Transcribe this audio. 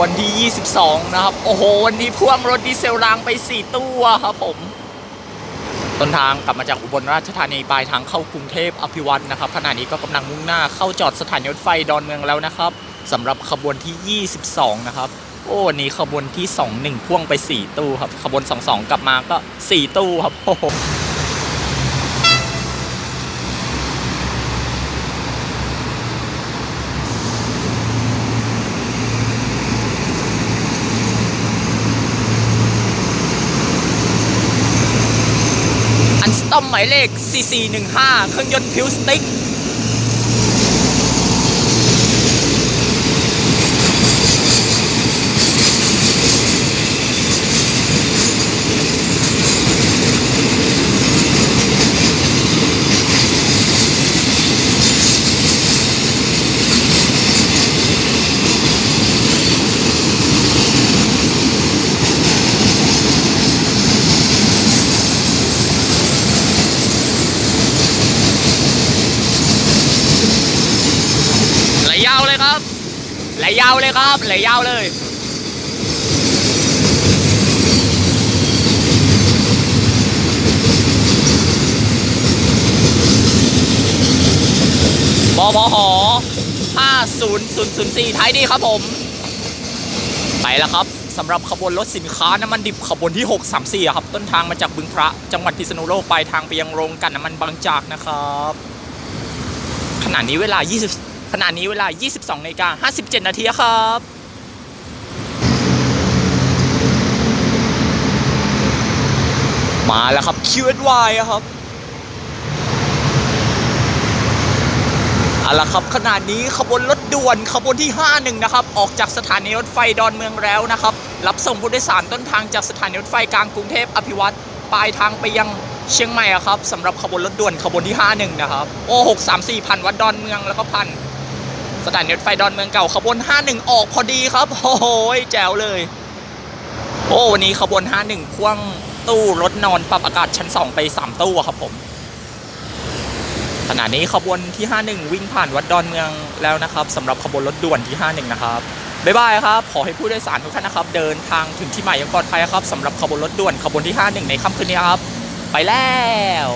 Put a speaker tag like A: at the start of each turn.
A: วนที่ 22 นะครับ โอ้โห วันนี้พ่วงรถดีเซลรางไป 4ตู้ครับผม ต้นทางกลับมาจากอุบลราชธานีปลายทางเข้ากรุงเทพอภิวัตนะครับขณะนี้ก็กำลังมุ่งหน้าเข้าจอดสถานีรถไฟดอนเมืองแล้วนะครับสำหรับขบวนที่ 22 นะครับ โอ้วันนี้ขบวนที่ 21 พ่วงไป 4 ตู้ครับ ขบวน 22 กลับมาก็ 4 ตู้ครับโอ้ อันสตอมหมายเลข 4415 เครื่องยนต์พิวสติ๊ก ไหลยาวเลยครับ ไหลยาวเลยครับไหลยาวเลยบพห50004ท้ายดีครับผม ไปแล้วครับสำหรับขบวนรถสินค้าน้ำมันดิบขบวนที่ 634 ครับ ต้นทางมาจากบึงพระจังหวัดพิษณุโลกปลายทางไปยังโรงกันน้ำมันบางจากนะครับ ขณะนี้เวลา 20 ขณะนี้เวลา 22นาฬิกา57 นาทีครับมาแล้วครับ Q&Y ครับเอาละครับขณะนี้ขบวนรถด่วนขบวนที่ 51 นะครับ ออกจากสถานีรถไฟดอนเมืองแล้วนะครับ รับส่งผู้โดยสารต้นทางจากสถานีรถไฟกลางกรุงเทพอภิวัตรปลายทางไปยังเชียงใหม่ครับสำหรับขบวนรถด่วนขบวนที่ 51 นะครับ โอ้634พันวัดดอนเมืองแล้วก็พัน สถานีรถไฟดอนเมืองเก่าขบวน 51 ออกพอดีครับ โอ้โหแจ๋วเลย โอ้วันนี้ขบวน 51พ่วงตู้รถนอนปรับอากาศชั้น 2 ไป 3 ตู้ครับผมขณะนี้ขบวนที่ 51 วิ่งผ่านวัดดอนเมืองแล้วนะครับสำหรับขบวนรถด่วนที่ 51 นะครับบ๊ายบายครับ ขอให้ผู้โดยสารทุกท่านนะครับ เดินทางถึงที่หมายอย่างปลอดภัยครับสำหรับขบวนรถด่วนขบวนที่ 51 ในค่ำคืนนี้ครับ ไปแล้ว